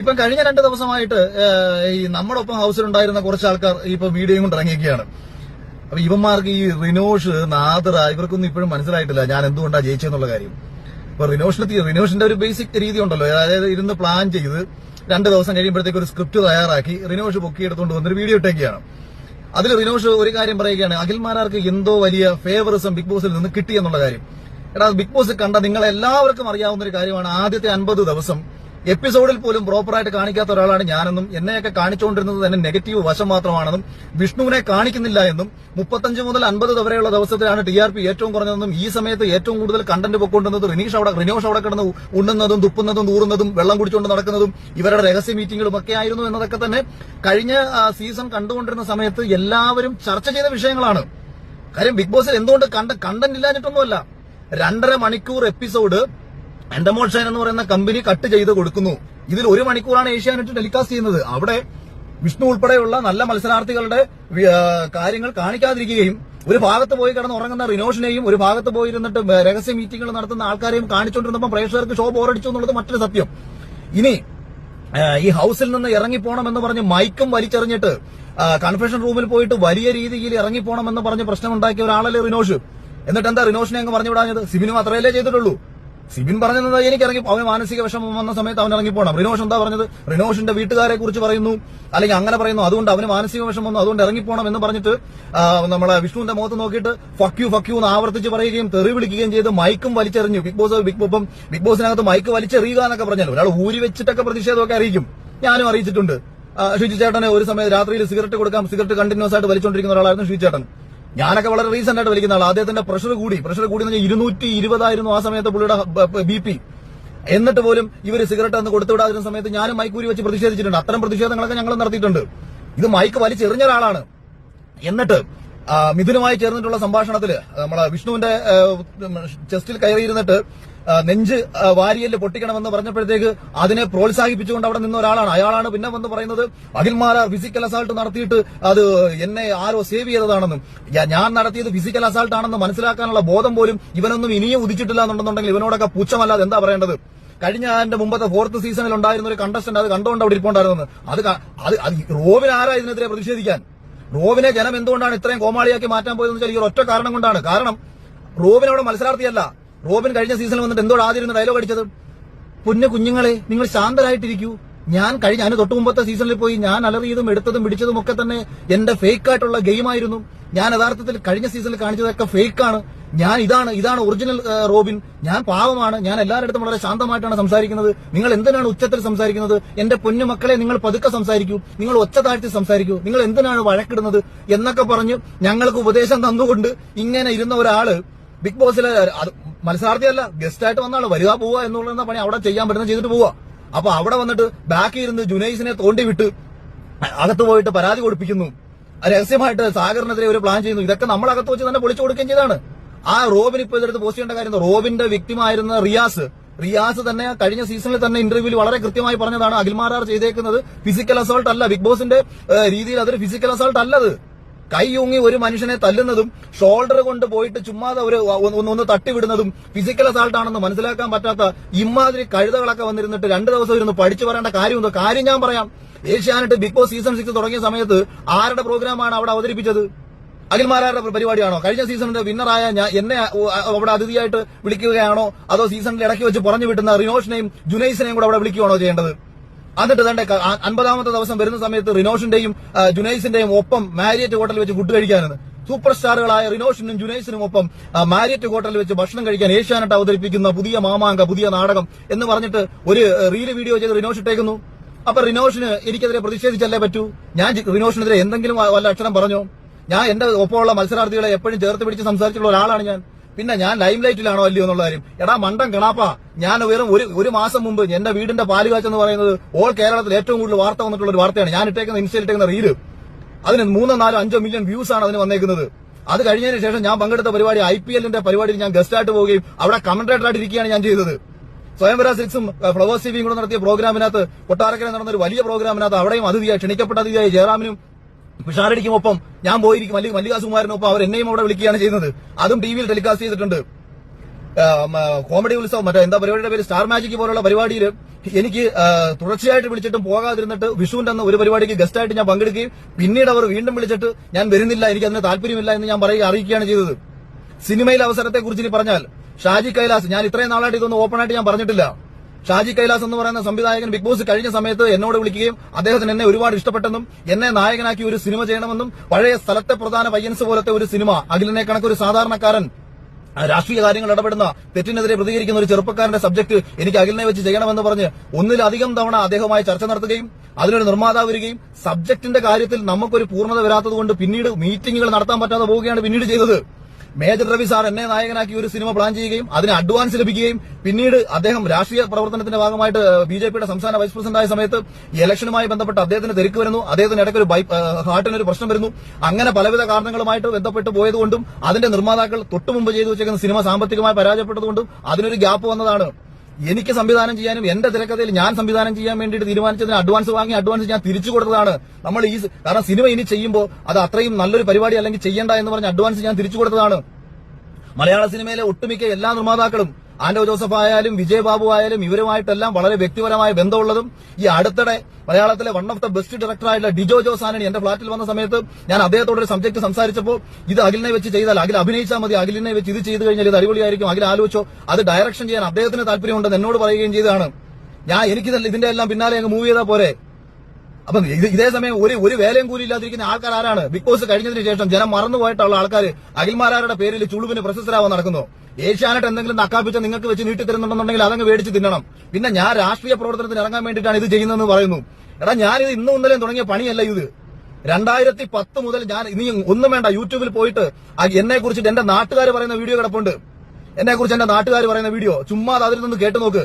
ഇപ്പം കഴിഞ്ഞ രണ്ട് ദിവസമായിട്ട് ഈ നമ്മുടെ ഒപ്പം ഹൗസിലുണ്ടായിരുന്ന കുറച്ച് ആൾക്കാർ ഇപ്പൊ വീഡിയോയും കൊണ്ട് ഇറങ്ങിയൊക്കെയാണ് അപ്പൊ ഇവന്മാർക്ക് ഈ റിനോഷ് നാദറ ഇവർക്കൊന്നും ഇപ്പോഴും മനസ്സിലായിട്ടില്ല ഞാൻ എന്തുകൊണ്ടാണ് ജയിച്ചെന്നുള്ള കാര്യം. അപ്പൊ റിനോഷിന് റിനോഷിന്റെ ഒരു ബേസിക് രീതി ഉണ്ടല്ലോ. അതായത് ഇരുന്ന് പ്ലാൻ ചെയ്ത് രണ്ട് ദിവസം കഴിയുമ്പോഴത്തേക്ക് ഒരു സ്ക്രിപ്റ്റ് തയ്യാറാക്കി റിനോഷ് പൊക്കിയെടുത്തുകൊണ്ട് വന്നൊരു വീഡിയോ ഇട്ടേക്കാണ് അതിൽ റിനോഷ് ഒരു കാര്യം പറയുകയാണ്. അഖിൽമാരാർക്ക് എന്തോ വലിയ ഫേവറിസം ബിഗ് ബോസിൽ നിന്ന് കിട്ടി എന്നുള്ള കാര്യം. എടാ ബിഗ് ബോസ് കണ്ട നിങ്ങളെല്ലാവർക്കും അറിയാവുന്ന ഒരു കാര്യമാണ് ആദ്യത്തെ അൻപത് ദിവസം എപ്പിസോഡിൽ പോലും പ്രോപ്പറായിട്ട് കാണിക്കാത്ത ഒരാളാണ് ഞാനെന്നും എന്നെയൊക്കെ കാണിച്ചുകൊണ്ടിരുന്നത് തന്നെ നെഗറ്റീവ് വശം മാത്രമാണെന്നും വിഷ്ണുവിനെ കാണിക്കുന്നില്ല എന്നും മുപ്പത്തഞ്ച് മുതൽ അൻപത് വരെയുള്ള ദിവസത്തിലാണ് ടി ആർ പി ഏറ്റവും കുറഞ്ഞതെന്നും ഈ സമയത്ത് ഏറ്റവും കൂടുതൽ കണ്ടന്റ് പൊക്കൊണ്ടുന്നത് റിനീഷ് അവിടെ റിനോഷ് അവിടെ കിടന്ന് ഉണ്ണുന്നതും തുപ്പുന്നതും തൂറുന്നതും വെള്ളം കുടിച്ചുകൊണ്ട് നടക്കുന്നതും ഇവരുടെ രഹസ്യ മീറ്റിംഗുകളും ഒക്കെ ആയിരുന്നു എന്നതൊക്കെ തന്നെ കഴിഞ്ഞ സീസൺ കണ്ടുകൊണ്ടിരുന്ന സമയത്ത് എല്ലാവരും ചർച്ച ചെയ്ത വിഷയങ്ങളാണ്. കാര്യം ബിഗ് ബോസിൽ എന്തുകൊണ്ട് കണ്ട കണ്ടന്റ് ഇല്ലാഞ്ഞിട്ടൊന്നുമല്ല. രണ്ടര മണിക്കൂർ എപ്പിസോഡ് എൻഡമോൾ ഷൈൻ എന്ന് പറയുന്ന കമ്പനി കട്ട് ചെയ്ത് കൊടുക്കുന്നു. ഇതിൽ ഒരു മണിക്കൂറാണ് ഏഷ്യാനെറ്റ് ടെലികാസ്റ്റ് ചെയ്യുന്നത്. അവിടെ വിഷ്ണു ഉൾപ്പെടെയുള്ള നല്ല മത്സരാർത്ഥികളുടെ കാര്യങ്ങൾ കാണിക്കാതിരിക്കുകയും ഒരു ഭാഗത്ത് പോയി കിടന്ന് ഉറങ്ങുന്ന റിനോഷിനെയും ഒരു ഭാഗത്ത് പോയി ഇരുന്നിട്ട് രഹസ്യ മീറ്റിംഗുകൾ നടത്തുന്ന ആൾക്കാരെയും കാണിച്ചുകൊണ്ടിരുന്നപ്പോൾ പ്രേക്ഷകർക്ക് ഷോ ബോറടിച്ചു എന്നുള്ളത് മറ്റൊരു സത്യം. ഇനി ഈ ഹൗസിൽ നിന്ന് ഇറങ്ങിപ്പോണം എന്ന് പറഞ്ഞ് മൈക്കും വലിച്ചെറിഞ്ഞിട്ട് കൺഫെഷൻ റൂമിൽ പോയിട്ട് വലിയ രീതിയിൽ ഇറങ്ങിപ്പോണം എന്ന് പറഞ്ഞ് പ്രശ്നമുണ്ടാക്കിയ ഒരാളല്ലേ റിനോഷ്. എന്നിട്ട് എന്താ റിനോഷിനെ അങ്ങ് പറഞ്ഞു വിടാഞ്ഞത്? സിബിനും അത്രയല്ലേ ചെയ്തിട്ടുള്ളൂ. സിബിൻ പറഞ്ഞത് എനിക്ക് ഇറങ്ങി അവന് മാനസിക വിഷമം വന്ന സമയത്ത് അവൻ ഇറങ്ങി പോകണം റിനോഷ് എന്താ പറഞ്ഞത്? റിനോഷിന്റെ വീട്ടുകാരെ കുറിച്ച് പറയുന്നു. അല്ലെങ്കിൽ അങ്ങനെ പറയുന്നു. അതുകൊണ്ട് അവന് മാനസിക വിഷമം വന്നു. അതുകൊണ്ട് ഇറങ്ങിപ്പോണം എന്ന് പറഞ്ഞിട്ട് നമ്മളെ വിഷ്ണുവിന്റെ മുഖത്ത് നോക്കിയിട്ട് ഫക്യു ഫക്യു എന്ന് ആവർത്തിച്ച് പറയുകയും തെറി വിളിക്കുകയും ചെയ്ത് മൈക്കും വലിച്ചെറിഞ്ഞു. ബിഗ് ബോസ് ബിഗ് ബോസും ബിഗ് ബോസിനകത്ത് മൈക്ക് വലിച്ചെറിയുക എന്നൊക്കെ പറഞ്ഞാൽ ഒരാൾ ഊരി വെച്ചിട്ടൊക്കെ പ്രതിഷേധമൊക്കെ അറിയിക്കും. ഞാനും അറിയിച്ചിട്ടുണ്ട്. ഷിജു ഒരു സമയത്ത് രാത്രിയിൽ സിഗരറ്റ് കൊടുക്കാം. സിഗരറ്റ് കണ്ടിന്യൂസ് ആയിട്ട് വലിച്ചുകൊണ്ടിരിക്കുന്ന ഒരാളായിരുന്നു ഷിജു ഞാനൊക്കെ വളരെ റീസെന്റ് ആയിട്ട് വലിക്കുന്ന ആൾ അദ്ദേഹത്തിന്റെ പ്രഷർ കൂടി. പ്രഷർ കൂടി എന്ന് ഇരുന്നൂറ്റി ഇരുപതായിരുന്നു ആ സമയത്ത് പുള്ളിയുടെ ബി പി. എന്നിട്ട് പോലും ഇവർ സിഗരറ്റ് അന്ന് കൊടുത്തുവിടാതിരുന്ന സമയത്ത് ഞാനും മൈക്കൂരി വെച്ച് പ്രതിഷേധിച്ചിട്ടുണ്ട്. അത്തരം പ്രതിഷേധങ്ങളൊക്കെ ഞങ്ങൾ നടത്തിയിട്ടുണ്ട്. ഇത് മൈക്ക് വലിച്ചെറിഞ്ഞ ഒരാളാണ്. എന്നിട്ട് മിഥുനുമായി ചേർന്നിട്ടുള്ള സംഭാഷണത്തിൽ നമ്മളെ വിഷ്ണുവിന്റെ ചെസ്റ്റിൽ കയറിയിരുന്നിട്ട് നെഞ്ച് വാരിയൽ പൊട്ടിക്കണമെന്ന് പറഞ്ഞപ്പോഴത്തേക്ക് അതിനെ പ്രോത്സാഹിപ്പിച്ചുകൊണ്ട് അവിടെ നിന്ന ഒരാളാണ്. അയാളാണ് പിന്നെ വന്ന് പറയുന്നത്. അഖിൽമാരാർ ഫിസിക്കൽ അസാൾട്ട് നടത്തിയിട്ട് അത് എന്നെ ആരോ സേവ് ചെയ്തതാണെന്നും ഞാൻ നടത്തിയത് ഫിസിക്കൽ അസാൾട്ട് ആണെന്ന് മനസ്സിലാക്കാനുള്ള ബോധം പോലും ഇവനൊന്നും ഇനിയും ഉദിച്ചിട്ടില്ല എന്നുണ്ടെന്നുണ്ടെങ്കിൽ ഇവനോടൊക്കെ പുച്ഛമല്ലാതെ എന്താ പറയേണ്ടത്? കഴിഞ്ഞ എന്റെ മുമ്പത്തെ ഫോർത്ത് സീസണിൽ ഉണ്ടായിരുന്ന ഒരു കണ്ടസ്റ്റന്റ് അത് കണ്ടുകൊണ്ട് അവിടെ ഇരിപ്പുണ്ടായിരുന്നത്. അത് അത് അത് ആരാ ഇതിനെതിരെ പ്രതിഷേധിക്കാൻ? റോവിനെ ജനം എന്തുകൊണ്ടാണ് ഇത്രയും കോമാളിയാക്കി മാറ്റാൻ പോയതെന്ന് വെച്ചാൽ ഈ ഒറ്റ കാരണം കൊണ്ടാണ്. കാരണം റോബിൻ അവിടെ മത്സരാർത്ഥിയല്ല. റോബിൻ കഴിഞ്ഞ സീസണിൽ വന്നിട്ട് എന്തോ ആദ്യം ഡയലോഗ് അടിച്ചത്? പൊന്നു കുഞ്ഞുങ്ങളെ നിങ്ങൾ ശാന്തരായിട്ടിരിക്കൂ. ഞാൻ കഴിഞ്ഞ അതിന് തൊട്ടു മുമ്പത്തെ സീസണിൽ പോയി ഞാൻ അലറിയതും എടുത്തതും പിടിച്ചതും ഒക്കെ തന്നെ എന്റെ ഫേക്ക് ആയിട്ടുള്ള ഗെയിമായിരുന്നു. ഞാൻ യഥാർത്ഥത്തിൽ കഴിഞ്ഞ സീസണിൽ കാണിച്ചതൊക്കെ ഫേക്കാണ്. ഞാൻ ഇതാണ് ഇതാണ് ഒറിജിനൽ റോബിൻ. ഞാൻ പാവമാണ്. ഞാൻ എല്ലാവരുടെ വളരെ ശാന്തമായിട്ടാണ് സംസാരിക്കുന്നത്. നിങ്ങൾ എന്തിനാണ് ഉച്ചത്തിൽ സംസാരിക്കുന്നത്? എന്റെ പൊന്നു മക്കളെ നിങ്ങൾ പതുക്കെ സംസാരിക്കൂ. നിങ്ങൾ ഒച്ച താഴ്ത്തി സംസാരിക്കൂ. നിങ്ങൾ എന്തിനാണ് വഴക്കിടുന്നത് എന്നൊക്കെ പറഞ്ഞ് ഞങ്ങൾക്ക് ഉപദേശം തന്നുകൊണ്ട് ഇങ്ങനെ ഇരുന്ന ഒരാൾ ബിഗ് ബോസിലെ മത്സരാർത്ഥിയല്ല ഗസ്റ്റ് ആയിട്ട് വന്നാണ്. വരിക പോവുക എന്നുള്ള പണി അവിടെ ചെയ്യാൻ പറ്റുന്ന ചെയ്തിട്ട് പോവുക. അപ്പൊ അവിടെ വന്നിട്ട് ബാക്കി ഇരുന്ന് ജുനൈസിനെ തോണ്ടി വിട്ട് അകത്ത് പോയിട്ട് പരാതി കൊടുപ്പിക്കുന്നു. രഹസ്യമായിട്ട് സാഗറിനെതിരെ ഒരു പ്ലാൻ ചെയ്യുന്നു. ഇതൊക്കെ നമ്മൾ അകത്ത് വെച്ച് തന്നെ പൊളിച്ചു കൊടുക്കുകയും ചെയ്താണ്. ആ റോബിൻ ഇപ്പൊ ഇതെടുത്ത് പോസ്റ്റ് ചെയ്യേണ്ട കാര്യം റോബിന്റെ വ്യക്തിമായിരുന്ന റിയാസ്. റിയാസ് തന്നെ കഴിഞ്ഞ സീസണിൽ തന്നെ ഇന്റർവ്യൂവിൽ വളരെ കൃത്യമായി പറഞ്ഞതാണ് അഖിൽമാരാർ ചെയ്തേക്കുന്നത് ഫിസിക്കൽ അസോൾട്ട് അല്ല. ബിഗ് ബോസിന്റെ രീതിയിൽ അതൊരു ഫിസിക്കൽ അസോൾട്ട് അല്ലത്. കൈയൂങ്ങി ഒരു മനുഷ്യനെ തല്ലുന്നതും ഷോൾഡർ കൊണ്ട് പോയിട്ട് ചുമ്മാതെ ഒരു ഒന്ന് തട്ടിവിടുന്നതും ഫിസിക്കൽ അസാൾട്ട് ആണെന്ന് മനസ്സിലാക്കാൻ പറ്റാത്ത ഇമാതിരി കഴുതകളൊക്കെ വന്നിരുന്നിട്ട് രണ്ടു ദിവസം ഇരുന്ന് പഠിച്ചു പറയേണ്ട കാര്യം കാര്യം ഞാൻ പറയാം. Asianet Bigg Boss season six തുടങ്ങിയ സമയത്ത് ആരുടെ പ്രോഗ്രാമാണ് അവിടെ അവതരിപ്പിച്ചത്? അഖിൽമാരാരുടെ പരിപാടിയാണോ? കഴിഞ്ഞ സീസണിന്റെ വിന്നറായ ഞാൻ എന്നെ അവിടെ അതിഥിയായിട്ട് വിളിക്കുകയാണോ? അതോ സീസണിൽ ഇടയ്ക്ക് വെച്ച് പറഞ്ഞു വിട്ടുന്ന റിനോഷിനെയും ജുനൈസിനെയും കൂടെ അവിടെ വിളിക്കുകയാണോ ചെയ്യേണ്ടത്? എന്നിട്ട് തന്നെ ക- അൻപതാമത്തെ ദിവസം വരുന്ന സമയത്ത് റിനോഷിന്റെയും ജുനൈസിന്റെയും ഒപ്പം മാരിയറ്റ് ഹോട്ടലിൽ വെച്ച് ഫുഡ് കഴിക്കാനാണ്. സൂപ്പർ സ്റ്റാറുകളായ റിനോഷിനും ജുനൈസിനും ഒപ്പം മാരിയറ്റ് ഹോട്ടലിൽ വെച്ച് ഭക്ഷണം കഴിക്കാൻ ഏഷ്യാനെട്ട് അവതരിപ്പിക്കുന്ന പുതിയ മാമാങ്ക പുതിയ നാടകം എന്ന് പറഞ്ഞിട്ട് ഒരു റീൽ വീഡിയോ ചെയ്ത് റിനോഷ് ഇട്ടേക്കുന്നു. അപ്പൊ റിനോഷിന് എനിക്കെതിരെ പ്രതിഷേധിച്ചല്ലേ പറ്റൂ? ഞാൻ റിനോഷിനെതിരെ എന്തെങ്കിലും വല്ല അക്ഷരം പറഞ്ഞോ? ഞാൻ എന്റെ ഒപ്പമുള്ള മത്സരാർത്ഥികളെ എപ്പോഴും ചേർത്ത് പിടിച്ച് സംസാരിച്ചുള്ള ഒരാളാണ് ഞാൻ. പിന്നെ ഞാൻ ലൈം ലൈറ്റിലാണോ അല്ലയോ എന്നുള്ള കാര്യം. എടാ മണ്ടൻ കിണാപ്പ. ഞാൻ വെറും ഒരു ഒരു മാസം മുമ്പ് എന്റെ വീടിന്റെ പാലുകാച്ച് എന്ന് പറയുന്നത് ഓൾ കേരളത്തിൽ ഏറ്റവും കൂടുതൽ വാർത്ത വന്നിട്ടുള്ള ഒരു വാർത്തയാണ്. ഞാൻ ഇട്ടേക്കുന്ന ഇൻസ്റ്റയിൽ ഇട്ടേക്കുന്ന റീൽ അതിന് മൂന്നോ നാലോ അഞ്ചോ മില്യൺ വ്യൂസ് ആണ് അതിന് വന്നേക്കുന്നത്. അത് കഴിഞ്ഞതിന് ശേഷം ഞാൻ പങ്കെടുത്ത പരിപാടി ഐ പി എല്ലിന്റെ പരിപാടിയിൽ ഞാൻ ഗസ്റ്റ് ആയിട്ട് പോവുകയും അവിടെ കമന്റേറ്റർ ആയിട്ട് ഇരിക്കുകയാണ് ഞാൻ ചെയ്തത്. സ്വയംവര സിക്സും ഫ്ലവേഴ്സ് ടിവിയും കൂടെ നടത്തിയ പ്രോഗ്രാമിനകത്ത് കൊട്ടാരക്കര നടന്ന ഒരു വലിയ പ്രോഗ്രാമിനകത്ത് അവിടെയും അതിഥിയായി ക്ഷണിക്കപ്പെട്ട അതിഥിയായി ജയറാമിനും പിഷാരടിക്കും ഒപ്പം. ഞാൻ പോയിരിക്കും. മല്ലി മല്ലികാസുകുമാരനും ഒപ്പം അവർ എന്നെയും അവിടെ വിളിക്കുകയാണ് ചെയ്യുന്നത്. അതും ടി വിയിൽ ടെലികാസ്റ്റ് ചെയ്തിട്ടുണ്ട്. കോമഡി ഉത്സവം. മറ്റേ എന്താ പരിപാടിയുടെ പേര്? സ്റ്റാർ മാജിക് പോലുള്ള പരിപാടിയിൽ എനിക്ക് തുടർച്ചയായിട്ട് വിളിച്ചിട്ടും പോകാതിരുന്നിട്ട് വിഷുവിന്റെ അന്ന് ഒരു പരിപാടിക്ക് ഗസ്റ്റായിട്ട് ഞാൻ പങ്കെടുക്കുകയും പിന്നീട് അവർ വീണ്ടും വിളിച്ചിട്ട് ഞാൻ വരുന്നില്ല എനിക്ക് അതിന് താല്പര്യമില്ല എന്ന് ഞാൻ പറയുക അറിയിക്കുകയാണ് ചെയ്തത്. സിനിമയിലെ അവസരത്തെക്കുറിച്ച് ഇനി പറഞ്ഞാൽ ഷാജി കൈലാസ് ഞാൻ ഇത്രയും നാളായിട്ട് ഇതൊന്നും ഓപ്പൺ ആയിട്ട് ഞാൻ പറഞ്ഞിട്ടില്ല. ഷാജി കൈലാസ് എന്ന് പറയുന്ന സംവിധായകൻ ബിഗ് ബോസ് കഴിഞ്ഞ സമയത്ത് എന്നോട് വിളിക്കുകയും അദ്ദേഹത്തിന് എന്നെ ഒരുപാട് ഇഷ്ടപ്പെട്ടെന്നും എന്നെ നായകനാക്കി ഒരു സിനിമ ചെയ്യണമെന്നും പഴയ സ്ഥലത്തെ പ്രധാന പയ്യൻസ് പോലത്തെ ഒരു സിനിമ അഖിലിനെ കണക്കൊരു സാധാരണക്കാരൻ രാഷ്ട്രീയ കാര്യങ്ങൾ ഇടപെടുന്ന തെറ്റിനെതിരെ പ്രതികരിക്കുന്ന ഒരു ചെറുപ്പക്കാരന്റെ സബ്ജക്ട് എനിക്ക് അഖിലിനെ വെച്ച് ചെയ്യണമെന്ന് പറഞ്ഞ് ഒന്നിലധികം തവണ അദ്ദേഹവുമായി ചർച്ച നടത്തുകയും അതിനൊരു നിർമ്മാതാവ് വരികയും സബ്ജക്റ്റിന്റെ കാര്യത്തിൽ നമുക്കൊരു പൂർണത വരാത്തതുകൊണ്ട് പിന്നീട് മീറ്റിംഗുകൾ നടത്താൻ പറ്റാതെ പോവുകയാണ് പിന്നീട് ചെയ്തത്. മേജർ രവി സാർ എന്നെ നായകനാക്കി ഒരു സിനിമ പ്ലാൻ ചെയ്യുകയും അതിന് അഡ്വാൻസ് ലഭിക്കുകയും പിന്നീട് അദ്ദേഹം രാഷ്ട്രീയ പ്രവർത്തനത്തിന്റെ ഭാഗമായിട്ട് ബി ജെ പിയുടെ സംസ്ഥാന വൈസ് പ്രസിഡന്റായ സമയത്ത് ഇലക്ഷനുമായി ബന്ധപ്പെട്ട് അദ്ദേഹത്തിന് തിരക്ക് വരുന്നു. അദ്ദേഹത്തിന് ഇടയ്ക്ക് ഒരു ഹാർട്ടിനൊരു പ്രശ്നം വരുന്നു. അങ്ങനെ പലവിധ കാരണങ്ങളുമായിട്ട് ബന്ധപ്പെട്ട് പോയതുകൊണ്ടും അതിന്റെ നിർമ്മാതാക്കൾ തൊട്ടുമുമ്പ് ചെയ്തു വെച്ചേക്കുന്ന സിനിമ സാമ്പത്തികമായി പരാജയപ്പെട്ടതുകൊണ്ടും അതിനൊരു ഗ്യാപ്പ് വന്നതാണ്. എനിക്ക് സംവിധാനം ചെയ്യാനും എന്റെ തിരക്കഥയിൽ ഞാൻ സംവിധാനം ചെയ്യാൻ വേണ്ടിയിട്ട് തീരുമാനിച്ചതിന് അഡ്വാൻസ് വാങ്ങി അഡ്വാൻസ് ഞാൻ തിരിച്ചു കൊടുത്തതാണ്. നമ്മൾ ഈ കാരണം സിനിമ ഇനി ചെയ്യുമ്പോൾ അത് അത്രയും നല്ലൊരു പരിപാടി അല്ലെങ്കിൽ ചെയ്യേണ്ട എന്ന് പറഞ്ഞ് അഡ്വാൻസ് ഞാൻ തിരിച്ചു കൊടുത്തതാണ്. മലയാള സിനിമയിലെ ഒട്ടുമിക്ക എല്ലാ നിർമ്മാതാക്കളും ആന്റോ ജോസഫ് ആയാലും വിജയബാബു ആയാലും ഇവരുമായിട്ടെല്ലാം വളരെ വ്യക്തിപരമായ ബന്ധമുള്ളതും ഈ അടുത്തിടെ മലയാളത്തിലെ വൺ ഓഫ് ദ ബെസ്റ്റ് ഡയറക്ടറായിട്ടുള്ള ഡിജോ ജോസ് ആനണി എന്റെ ഫ്ളാറ്റിൽ വന്ന സമയത്ത് ഞാൻ അദ്ദേഹത്തോട് ഒരു സബ്ജക്ട് സംസാരിച്ചപ്പോൾ ഇത് അഖിലിനെ വെച്ച് ചെയ്താൽ അഖിൽ അഭിനയിച്ചാൽ മതി അഖിലിനെ വെച്ച് ഇത് ചെയ്തു കഴിഞ്ഞാൽ ഇത് അടിപൊളിയായിരിക്കും അഖിൽ ആലോചിച്ചോ അത് ഡയറക്ഷൻ ചെയ്യാൻ അദ്ദേഹത്തിന് താല്പര്യമുണ്ടെന്ന് എന്നോട് പറയുകയും ചെയ്താണ് ഞാൻ എനിക്ക് ഇതിന്റെ എല്ലാം പിന്നാലെ അങ്ങ് മൂവ് ചെയ്താൽ പോരെ. അപ്പൊ ഇത് ഇതേ സമയം ഒരു ഒരു വേലയും കൂലി ഇല്ലാതിരിക്കുന്ന ആൾക്കാർ ആരാണ് ബിഗ് ബോസ് കഴിഞ്ഞതിന് ശേഷം ജനം മറന്നുപോയിട്ടുള്ള ആൾക്കാർ അഖിൽമാരാരുടെ പേരിൽ ചുളുവിന് പ്രശസ്തരാവാൻ നടക്കുന്നു. ഏഷ്യാനായിട്ട് എന്തെങ്കിലും നക്കാപ്പിച്ച നിങ്ങൾക്ക് വെച്ച് നീട്ടി തരുന്നുണ്ടെന്നുണ്ടെങ്കിൽ അതങ്ങ് മേടിച്ച് തിന്നണം. പിന്നെ ഞാൻ രാഷ്ട്രീയ പ്രവർത്തനത്തിന് ഇറങ്ങാൻ വേണ്ടിയിട്ടാണ് ഇത് ചെയ്യുന്നതെന്ന് പറയുന്നു. എടാ ഞാനിത് ഇന്നും ഇന്നലെയും തുടങ്ങിയ പണിയല്ല ഇത്. രണ്ടായിരത്തി പത്ത് മുതൽ ഞാൻ ഇനി ഒന്നും വേണ്ട യൂട്യൂബിൽ പോയിട്ട് എന്നെ കുറിച്ചിട്ട് എന്റെ നാട്ടുകാർ പറയുന്ന വീഡിയോ കിടപ്പുണ്ട്. എന്നെ കുറിച്ച് എന്റെ നാട്ടുകാർ പറയുന്ന വീഡിയോ. ചുമ്മാ അതിൽ നിന്ന് കേട്ടു നോക്ക്.